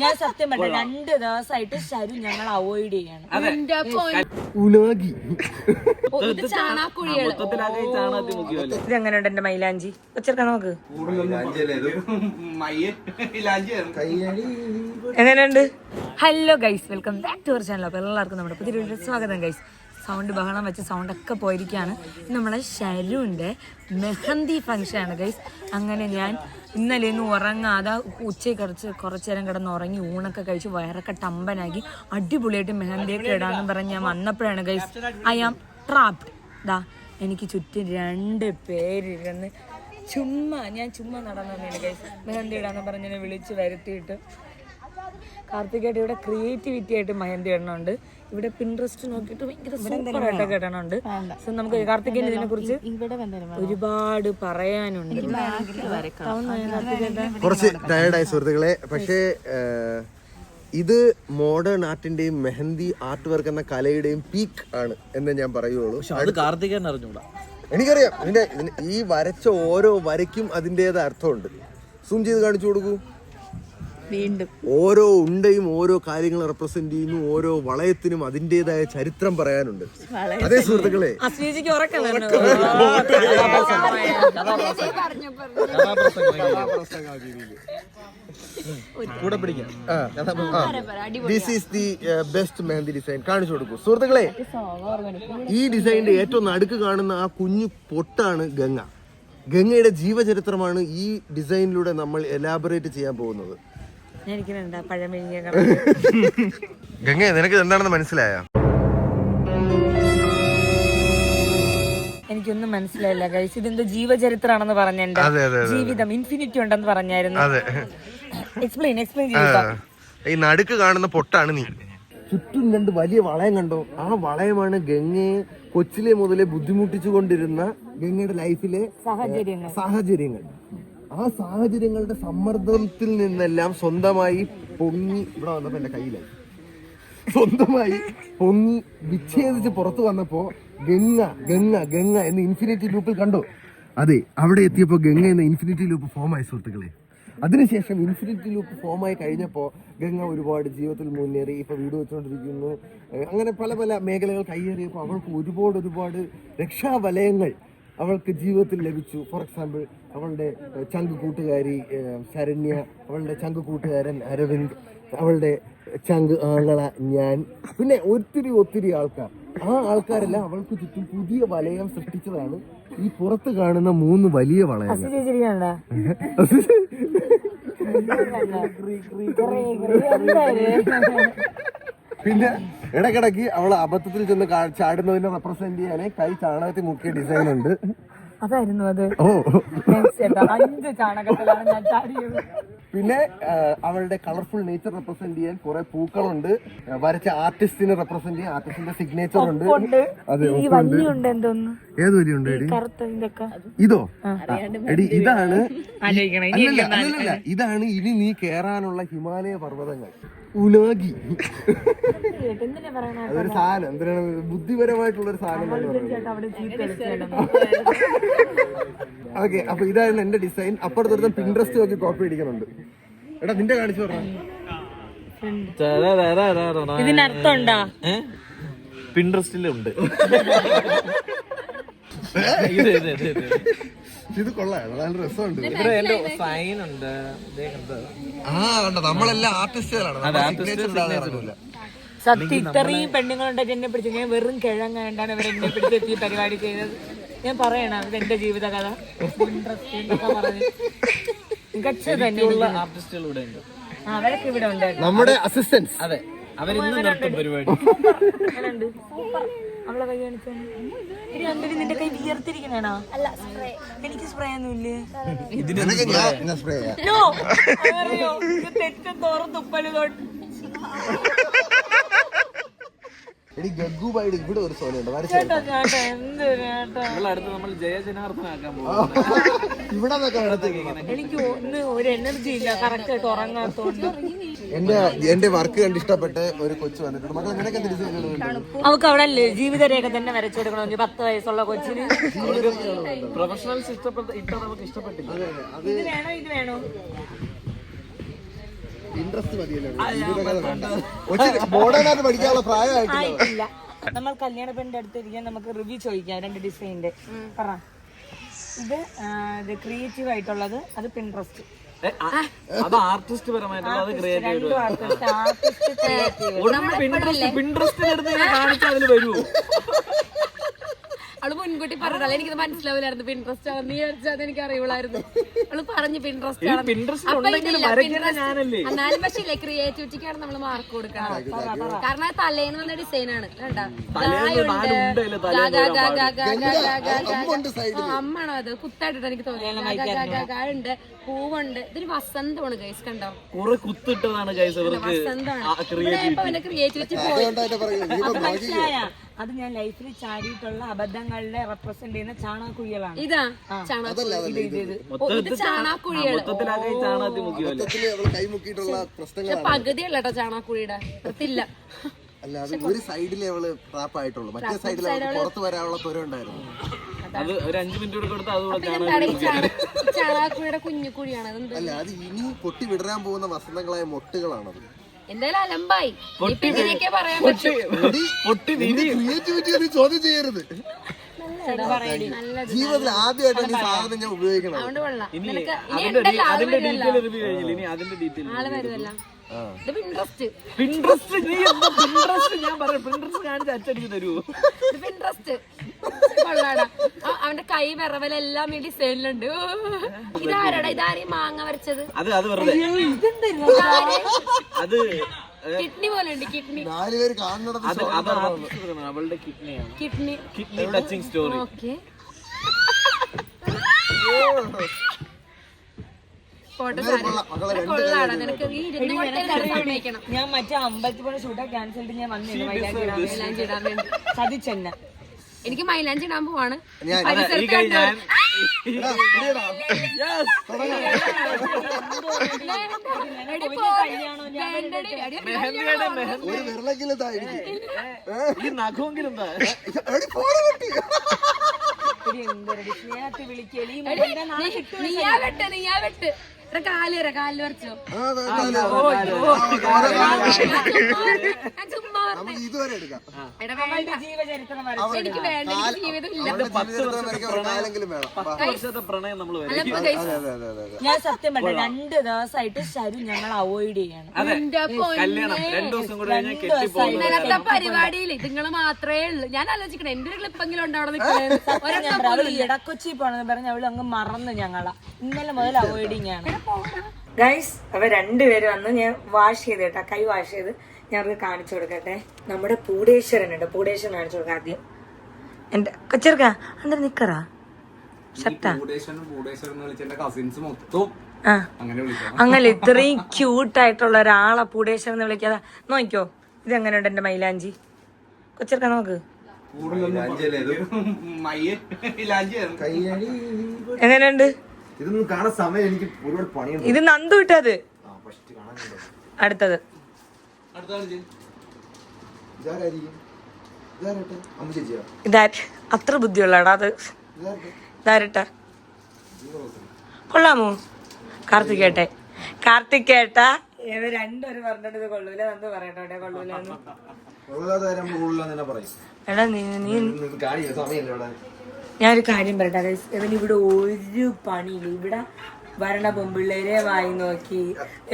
ഞാൻ സത്യം പറഞ്ഞ രണ്ട് ദിവസമായിട്ട് ശരു ഞങ്ങൾ അവോയ്ഡ് ചെയ്യാണ്. ഉലാഗി ഇതെങ്ങനെയുണ്ട് എന്റെ മൈലാഞ്ചി? വെച്ചെടുക്കാൻ നോക്ക്. എങ്ങനെയുണ്ട്? Hello guys welcome back to our channel അപ്പോൾ എല്ലാവർക്കും നമ്മുടെ പുതിയ സ്വാഗതം ഗൈസ് സൗണ്ട് ബഹളം വെച്ച് സൗണ്ട് ഒക്കെ പോയിരിക്കുകയാണ് നമ്മളെ ശരുവിന്റെ മെഹന്തി ഫംഗ്ഷൻ ആണ് ഗൈസ് അങ്ങനെ ഞാൻ ഇന്നലെ ഇന്ന് ഉറങ്ങാതെ ഉച്ചയ്ക്ക് കുറച്ച് കുറച്ച് നേരം കിടന്ന് ഉറങ്ങി ഊണൊക്കെ കഴിച്ച് വയറൊക്കെ ടമ്പനാക്കി അടിപൊളിയായിട്ട് മെഹന്തിയൊക്കെ ഇടാമെന്ന് പറഞ്ഞ് ഞാൻ വന്നപ്പോഴാണ് ഗൈസ് ഐ ആം ട്രാപ്ഡ് ദാ എനിക്ക് ചുറ്റും രണ്ട് പേരിരുന്ന് ചുമ്മാ ഞാൻ ചുമ്മാ നടന്നു ഗൈസ് മെഹന്തി ഇടാന്ന് പറഞ്ഞ് വിളിച്ച് വരുത്തിയിട്ട്. കാർത്തികേട്ട് ഇവിടെ ക്രിയേറ്റിവിറ്റി ആയിട്ട് മഹന്തി ഇടണുണ്ട് ഇവിടെ പിൻട്രസ്റ്റ് നോക്കിയിട്ട് ഭയങ്കര സൂപ്പറായിട്ടൊക്കെ ഇടണുണ്ട് സോ നമുക്ക് കാർത്തികേന് ഇതിനെ കുറിച്ച് ഒരുപാട് പറയാനുണ്ട്. കുറച്ച് ടയർഡായ സുഹൃത്തുക്കളെ. പക്ഷേ ഇത് മോഡേൺ ആർട്ടിന്റെയും മെഹന്തി ആർട്ട് വർക്ക് എന്ന കലയുടെയും പീക്ക് ആണ് എന്ന് ഞാൻ പറയുള്ളൂ. അത് കാർത്തികൻ അറിഞ്ഞൂടാ. എനിക്കറിയാം. ഇതിന്റെ ഈ വരച്ച ഓരോ വരയ്ക്കും അതിന്റെതായ അർത്ഥമുണ്ട്. സൂം ചെയ്ത് കാണിച്ചു കൊടുക്കൂ. വീണ്ടും. ഓരോ ഉണ്ടയും ഓരോ കാര്യങ്ങൾ റെപ്രസെന്റ് ചെയ്യുന്നു ഓരോ വളയത്തിനും അതിന്റെതായ ചരിത്രം പറയാനുണ്ട്. അതേ സുഹൃത്തുക്കളെ? കൂടെ പിടിക്കാം. This is the best mehndi design കാണിച്ചു കൊടുക്കൂ. സുഹൃത്തുക്കളെ ഈ ഡിസൈനിന്റെ ഏറ്റവും നടുക്ക് കാണുന്ന ആ കുഞ്ഞു പൊട്ടാണ് ഗംഗ. ഗംഗയുടെ ജീവചരിത്രമാണ് ഈ ഡിസൈനിലൂടെ നമ്മൾ എലാബറേറ്റ് ചെയ്യാൻ പോകുന്നത്. ഞാൻ ഇരിക്കുന്നുണ്ട് ഗംഗ നിനക്ക് എന്താണെന്ന് മനസ്സിലായോ? എനിക്കൊന്നും മനസ്സിലായില്ല ഗൈസ് ഇതെന്തോ ജീവചരിത്രമാണെന്ന് പറഞ്ഞ എന്റെ ജീവിതം ഇൻഫിനിറ്റി ഉണ്ടെന്ന് പറഞ്ഞായിരുന്നു. അതെ. എക്സ്പ്ലെയിൻ എക്സ്പ്ലെയിൻ ചെയ്യുക ഈ നടുക്ക് കാണുന്ന പൊട്ടാണ് നീ. ചുറ്റും രണ്ട് വലിയ വളയം കണ്ടോ. ആ വളയമാണ് ഗംഗയെ കൊച്ചിലെ മുതലേ ബുദ്ധിമുട്ടിച്ചു കൊണ്ടിരുന്ന ഗംഗയുടെ ലൈഫിലെ സാഹചര്യങ്ങൾ. സാഹചര്യങ്ങൾ. ആ സാഹചര്യങ്ങളുടെ സമ്മർദ്ദത്തിൽ നിന്നെല്ലാം സ്വന്തമായി പൊങ്ങി ഇവിടെ വന്നപ്പോ എന്റെ കയ്യിലായി. സ്വന്തമായി പൊങ്ങി വിച്ഛേദിച്ച് പുറത്തു വന്നപ്പോ ഗംഗ ഗംഗ ഗംഗ എന്ന് ഇൻഫിനിറ്റി ലൂപ്പിൽ കണ്ടു. അതെ അവിടെ എത്തിയപ്പോ ഗംഗ എന്ന ഇൻഫിനിറ്റി ലൂപ്പ് ഫോമായി സുഹൃത്തുക്കളെ. അതിനുശേഷം ഇൻഫിനിറ്റി ലൂപ്പ് ഫോം ആയി കഴിഞ്ഞപ്പോ ഗംഗ ഒരുപാട് ജീവിതത്തിൽ മുന്നേറി ഇപ്പൊ വീട് വെച്ചുകൊണ്ടിരിക്കുന്നു അങ്ങനെ പല പല മേഖലകൾ കയ്യേറിയപ്പോൾ അവൾക്ക് ഒരുപാട് ഒരുപാട് രക്ഷാവലയങ്ങൾ അവൾക്ക് ജീവിതത്തിൽ ലഭിച്ചു. ഫോർ എക്സാമ്പിൾ അവളുടെ ചങ്ക് കൂട്ടുകാരി ശരണ്യ അവളുടെ ചങ്ക് കൂട്ടുകാരൻ അരവിന്ദ് അവളുടെ ചങ്ക് ആങ്ങള ഞാൻ പിന്നെ ഒത്തിരി ഒത്തിരി ആൾക്കാർ. ആ ആൾക്കാരെല്ലാം അവൾക്ക് ചുറ്റും പുതിയ വലയം സൃഷ്ടിച്ചതാണ്. ഈ പുറത്ത് കാണുന്ന മൂന്ന് വലിയ വളയം പിന്നെ ഇടക്കിടക്ക് അവൾ അബദ്ധത്തിൽ ചെന്ന് ചാടുന്നതിനെ റെപ്രസെന്റ് ചെയ്യാനേ കൈ ചാണകത്തിൽ മുക്കിയ ഡിസൈൻ ഉണ്ട്. അതായിരുന്നു അത്. അഞ്ച് ചാണകത്തിലാണ് ഞാൻ ചാടിയത്. പിന്നെ അവളുടെ കളർഫുൾ നേച്ചർ റെപ്രസെന്റ് ചെയ്യാൻ കുറെ പൂക്കളുണ്ട്. വരച്ച ആർട്ടിസ്റ്റിനെ റെപ്രസെന്റ് ചെയ്യാൻ ആർട്ടിസ്റ്റിന്റെ സിഗ്നേച്ചർ ഉണ്ട്. ഏത് വലിയുണ്ട് ഇതോ? എടി ഇതാണ് ഇതാണ് ഇനി നീ കേറാനുള്ള ഹിമാലയ പർവതങ്ങൾ. പറയണ? അതൊരു സാധനം. എന്തിനാണ്? ബുദ്ധിപരമായിട്ടുള്ള ഒരു സാധനം ഓക്കെ അപ്പൊ ഇതായിരുന്നു എന്റെ ഡിസൈൻ അപ്പുറത്തൊരുത്തം പിൻട്രസ്റ്റ് നോക്കി കോപ്പി അടിക്കുന്നുണ്ട്. എടാ നിന്റെ കാണിച്ചു പറഞ്ഞു? ഇതിനർത്ഥം ഉണ്ടാ. പിൻട്രസ്റ്റിലുണ്ട് ഇത്. ഇത് കൊള്ളാം. നല്ല രസമുണ്ട് ഇവിടെ എന്റെ സൈൻ ഉണ്ട്? ആ കണ്ടോ? നമ്മളെല്ലാം ആർട്ടിസ്റ്റുകളാണ്. സത്യം ഇത്രയും പെണ്ണുങ്ങളുണ്ടായിട്ട് എന്നെ പിടിച്ചു. ഞാൻ വെറും കിഴങ്ങാണ്ടാണ് ഇവർ എന്നെ പിടിച്ചെത്തി പരിപാടി ചെയ്തത്. ഞാൻ പറയണം ഇത് എന്റെ ജീവിത കഥ ആർട്ടിസ്റ്റുകൾ ഉണ്ട്. അവരൊക്കെ ഇവിടെ നമ്മുടെ അസിസ്റ്റൻസ് അതെ. അവരിന്ന് നിർത്തും പരിപാടി? അവളെ കൈ കാണിച്ചു കൈ വിയർത്തിരിക്കണേണോ സ്പ്രേ എനിക്ക് സ്പ്രേ ഒന്നുമില്ലേ? ഞാൻ നോ അറിയോ ഇത് തെറ്റും തോറും തുപ്പൽ തൊട്ട്. എടി ഗഗ്ഗുബായിട്ട് ഇവിടെ ഒരു സോനുണ്ട് വരച്ച ചേട്ടാ എന്ത് ചേട്ടാ അടുത്ത് നമ്മൾ ജയജനാർദ്ദനാക്കാൻ പോകും ഇവിടെ എനിക്ക് ഒന്ന് ഒരു എനർജി ഇല്ല കറക്റ്റ് ആയിട്ട് ഉറങ്ങാത്തോണ്ട്. എന്റെ എന്റെ വർക്ക് കണ്ട് ഇഷ്ടപ്പെട്ട് ഒരു കൊച്ചു വന്നിട്ടുണ്ട്. മക്കൾ നിനക്ക് എന്ത് ഡിസൈനുകളുണ്ട് അവക്ക് അവിടെ അല്ലേ ജീവിതരേഖ തന്നെ വരച്ചു കൊടുക്കണം. പത്ത് വയസ്സുള്ള കൊച്ചിന്. പ്രൊഫഷണൽസ് ഇഷ്ടപ്പെട്ട ഇട്ട നമുക്ക് ഇഷ്ടപ്പെട്ടില്ല. ഇത് വേണോ? ഇത് വേണോ? ഇൻട്രസ്റ്റ് മതിയല്ലോ. ജീവിതകഥ വേണ്ട കൊച്ചിന് മോഡേൺ ആയിട്ട് പഠിക്കാനുള്ള പ്രായമായിട്ടില്ല. ആയിട്ടില്ല നമ്മൾ കല്യാണ പെണ്ണിന്റെ അടുത്ത് ഇരിക്കാൻ നമുക്ക് റിവ്യൂ ചോദിക്കാം രണ്ട് ഡിസൈനിന്റെ പറ. ഇത് ഇത് ക്രിയേറ്റീവ് ആയിട്ടുള്ളത് അത് പിൻട്രസ്റ്റ് അത് ആർട്ടിസ്റ്റ് പരമായിട്ടുള്ള അത് ക്രിയേറ്റീവ് പിൻട്രസ്റ്റ് പിൻട്രസ്റ്റിനെടുത്ത് കാണിച്ചാൽ അതിൽ വരുമോ അവൾ മുൻകൂട്ടി പറഞ്ഞാൽ എനിക്കത് മനസ്സിലാവില്ലായിരുന്നു. പിൻട്രസ്റ്റ് ആണെന്ന്. നീ വിചാരിച്ചത് എനിക്ക് അറിയുള്ളായിരുന്നു. അവൾ പറഞ്ഞു പിൻട്രസ്റ്റ് എന്നാലും പക്ഷേ ഇല്ലേ ക്രിയേറ്റിവിറ്റിക്കാണ് നമ്മൾ മാർക്ക് കൊടുക്കണം കാരണം തലേന്ന് വന്ന ഡിസൈൻ ആണ്. അമ്മാണോ അത്? കുത്തായിട്ടിട്ട് എനിക്ക് തോന്നിയത് ഉണ്ട്. പൂവുണ്ട്. ഇതൊരു വസന്തമാണ് ഗൈസ് കണ്ടോ? കുറെ കുത്തിട്ടതാണ് കൈസ് ഇവർക്ക് വസന്തമാണ്. ക്രിയേറ്റിവിറ്റി പോയി. മനസ്സിലായ? അത് ഞാൻ ലൈഫിൽ ചാടിയിട്ടുള്ള അബദ്ധങ്ങളുടെ റെപ്രസെന്റ് ചെയ്യുന്ന ചാണകക്കുഴികളാണ് ഇതാ ചാണക അതല്ല അതല്ല ഇത് ഓ, ഇത് ചാണാക്കുഴികൾ. മൊത്തത്തിലാകെ ഈ ചാണകത്തിൽ മുക്കിയല്ലേ മൊത്തത്തിൽ അവൾ കൈ മുക്കിയിട്ടുള്ള പ്രശ്നങ്ങളാണ്. പകുതിയല്ല കേട്ടോ ചാണാക്കുഴിയുടെ. വൃത്തില്ല അല്ല അത് ഒരു സൈഡിലേ അവൾ ട്രാപ്പ് ആയിട്ടുള്ളൂ. മറ്റേ സൈഡിൽ അവൾക്ക് പുറത്ത് വരാനുള്ള ത്വര ഉണ്ടായിരുന്നു. അത് ഒരു അഞ്ചു മിനിറ്റ് കൂടെ കൊടുത്ത് അതുകൂടെ ചാണകം എന്താണ് ഈ ചാണ- ഈ ചാണാക്കുഴിയുടെ കുഞ്ഞു കുഴിയാണ്. അതെന്ത്? അല്ല അത് ഇനി പൊട്ടി വിടരാൻ പോകുന്ന വസന്തങ്ങളായ മൊട്ടുകളാണത്. എന്തായാലും അലമ്പായി? ഇപ്പൊ ഇങ്ങനെയൊക്കെ പറയാൻ പറ്റും. പൊട്ടി ക്രിയേറ്റിവിറ്റി ചോദ്യം ചെയ്യരുത്. ജീവിതത്തിൽ ആദ്യമായിട്ടാണ് ഈ സാധനം ഞാൻ ഉപയോഗിക്കണം അതിന്റെ ഡീറ്റെയിൽ റിവ്യൂ കഴിഞ്ഞില്ല? ഇനി അതിന്റെ ഡീറ്റെയിൽ ആൾ വരുമല്ല. ഇത് ഇൻട്രസ്റ്റ് പിൻട്രസ്റ്റ് നീ എന്താ പിൻട്രസ്റ്റ് ഞാൻ പറയാം. പിൻട്രസ്റ്റ് കാണിച്ച് അച്ചടിച്ച് തരുമോ ഇത് ഇൻട്രസ്റ്റ് കൊള്ളാടാ. അവന്റെ കൈ വിറവലെല്ലാം ഈ ഡിസൈനിലുണ്ട്. ഇതാരടാ? ഇതാരെയും മാങ്ങ വരച്ചത്? അത് അത് വെറുതെ. അത് കിഡ്നി പോലെ ഉണ്ട് കിഡ്നി. നാല് പേര് കാണുന്നത് അവളുടെ കിഡ്നിയാണ്. Kidney. Kidney touching story. Okay. ഞാൻ മറ്റേ അമ്പലത്തിൽ പോണ ഷൂട്ടാ ക്യാൻസൽ ചെയ്തിട്ട് ഞാൻ വന്നിരുന്നു മൈലാഞ്ചി ഇടാൻ വേണ്ടി. മൈലാഞ്ചി ഇടാൻ വേണ്ടി ചതിച്ചെന്നെ എനിക്ക് മൈലാഞ്ചി ഇടാൻ പോവാണ്. ഞാൻ ഒരു വിരളെങ്കിലും താ എനിക്ക് ഈ നഖമെങ്കിലും എന്താ എന്തൊരെടി വിളിക്കലി നീയാ വെട്ട് നീയാ വെട്ട് എടാ കാൽ വരാ കാലിൽ വരച്ചോ ചുമ്മാ പറഞ്ഞെ. ഇതുവരെ എടുക്കാം എടാ വേണ്ട. ജീവചരിത്രം വരച്ചു എനിക്ക് വേണ്ട എനിക്ക് ജീവിതമില്ല അവളുടെ ജീവിതത്തിൽ വരയ്ക്കാൻ ഒരു കാലെങ്കിലും വേണം വാ. പത്ത് വർഷത്തെ പ്രണയം നമ്മൾ വരും അലമ്പ് guys. അതെ അതെ അതെ അതെ അതെ ഞാൻ സത്യം പറഞ്ഞ രണ്ട് ദിവസമായിട്ട് ശരു ഞങ്ങൾ അവോയ്ഡ് ചെയ്യണം അതെ എന്റെ പൊന്നേ. കല്യാണം രണ്ടു ദിവസം കൂടെ കഴിഞ്ഞാൽ കെട്ടിപ്പോകുന്നത് ഇന്നലത്തെ പരിപാടിയിൽ നിങ്ങൾ മാത്രമേ ഉള്ളൂ ഞാൻ ആലോചിക്കണേ എന്റെ ഒരു ക്ലിപ്പെങ്കിലും ഉണ്ട് അവിടെ നിൽക്കുന്നത് ഞാൻ പറഞ്ഞു, അവൾ ഇടക്കൊച്ചി പോണെന്ന് പറഞ്ഞ് അവൾ അങ്ങ് മറന്നു ഞങ്ങളാ. ഇന്നലെ മുതൽ അവോയ്ഡിങ് ആണ്. ഗൈസ് അവ രണ്ടുപേരും വന്ന് ഞാൻ വാഷ് ചെയ്ത് കേട്ടാ കൈ വാഷ് ചെയ്ത് ഞാൻ അവർക്ക് കാണിച്ചു കൊടുക്കട്ടെ. നമ്മുടെ പൂടേശ്വരൻ ഉണ്ട്. പൂടേശ്വരൻ കാണിച്ചു കൊടുക്കാം ആദ്യം. എന്റെ കൊച്ചിർക്ക അന്നേരം നിക്കറാ? ഷർട്ടാ അങ്ങനെ ഇത്രയും ക്യൂട്ടായിട്ടുള്ള ഒരാളെ പൂടേശ്വരൻ എന്ന് വിളിക്കാതെ നോക്കിക്കോ. ഇത് എങ്ങനെയുണ്ട് എന്റെ മൈലാഞ്ചി? കൊച്ചിർക്ക നോക്ക്. എങ്ങനെയുണ്ട്? ഇതൊന്നും കാണാൻ സമയം എനിക്ക് ഒരുപാട് പണിയുണ്ട്. ഇത് നന്ദു ഇട്ടത്. ആ ഫസ്റ്റ് കാണാനുണ്ടോ? അടുത്തത്. അത്ര ബുദ്ധിയുള്ളടാ അത്. ഇതാരട്ടെ? കൊള്ളാമോ? കാർത്തികേട്ടെ. കാർത്തികേട്ട. ഇവ രണ്ടുപേരും പറഞ്ഞിട്ട് ഇത് കൊള്ളൂല. നന്ദു പറയട്ടെ കൊള്ളൂലെന്ന്. നമ്മൾ പറയും. എടാ നീ നീ ഞാനൊരു കാര്യം പറയട്ടെ. ഇവൻ ഇവിടെ ഒരു പണിയില്ല. ഇവിടെ വരണ പെമ്പിള്ളേരെ വായി നോക്കി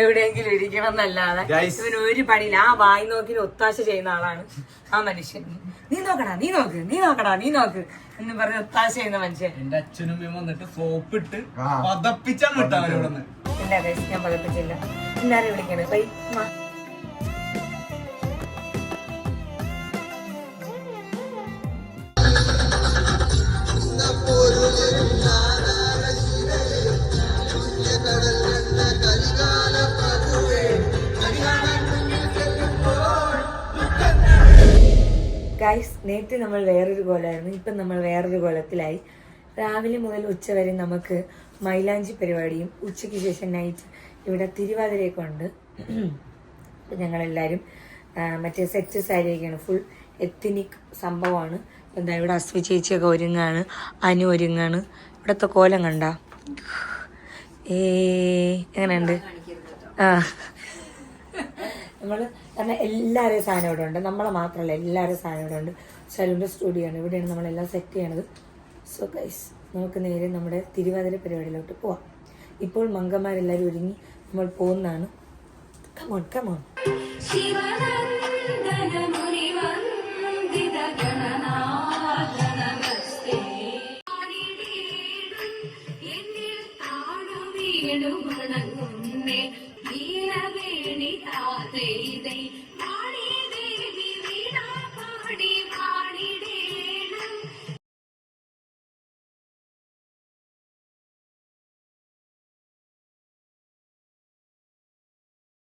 എവിടെയെങ്കിലും ഇരിക്കണം എന്നല്ലാതെ ഇവൻ ഒരു പണിയില്ല. ആ വായി നോക്കി ഒത്താശ ചെയ്യുന്ന ആളാണ് ആ മനുഷ്യൻ. നീ നോക്കടാ നീ നോക്ക് നീ നോക്കടാ നീ നോക്ക് എന്ന് പറഞ്ഞ് ഒത്താശ ചെയ്യുന്ന മനുഷ്യൻ. എന്റെ അച്ഛനും വന്നിട്ട് സോപ്പിട്ട് പതപ്പിച്ചാണ് വിട്ടാ അവരോട് ഇല്ല ഞാൻ പതപ്പിച്ചില്ല. ഇന്നാരെ വിളിക്കണേ. ഗൈസ് നേരത്തെ നമ്മൾ വേറൊരു കോലമായിരുന്നു ഇപ്പം നമ്മൾ വേറൊരു കോലത്തിലായി. രാവിലെ മുതൽ ഉച്ച വരെ നമുക്ക് മൈലാഞ്ചി പരിപാടിയും ഉച്ചയ്ക്ക് ശേഷം നൈറ്റ് ഇവിടെ തിരുവാതിരയൊക്കെ അപ്പം ഞങ്ങളെല്ലാവരും മറ്റേ സെറ്റ് സാരിയൊക്കെയാണ്. ഫുൾ എത്തിനിക് സംഭവമാണ്. എന്താ ഇവിടെ അസ്വി ചേച്ചിയൊക്കെ ഒരുങ്ങാണ് അനു ഒരുങ്ങാണ്. ഇവിടുത്തെ കോലം കണ്ട? ഏ എങ്ങനെയുണ്ട്? ആ. നമ്മൾ കാരണം എല്ലാവരെയും സാധനം ഇവിടെ ഉണ്ട്. നമ്മളെ മാത്രമല്ല എല്ലാവരും സാധനം ഇവിടെ ഉണ്ട്. ശലുവിന്റെ സ്റ്റുഡിയോ ആണ്. ഇവിടെയാണ് നമ്മളെല്ലാം സെറ്റ് ചെയ്യണത്. സോ ഗൈസ് നമുക്ക് നേരെ നമ്മുടെ തിരുവാതിര പരിപാടിയിലോട്ട് പോവാം. ഇപ്പോൾ മങ്കന്മാരെല്ലാവരും ഒരുങ്ങി നമ്മൾ പോകുന്നതാണ്. കമോൺ കമോൺ ും வீரவேணி தாதை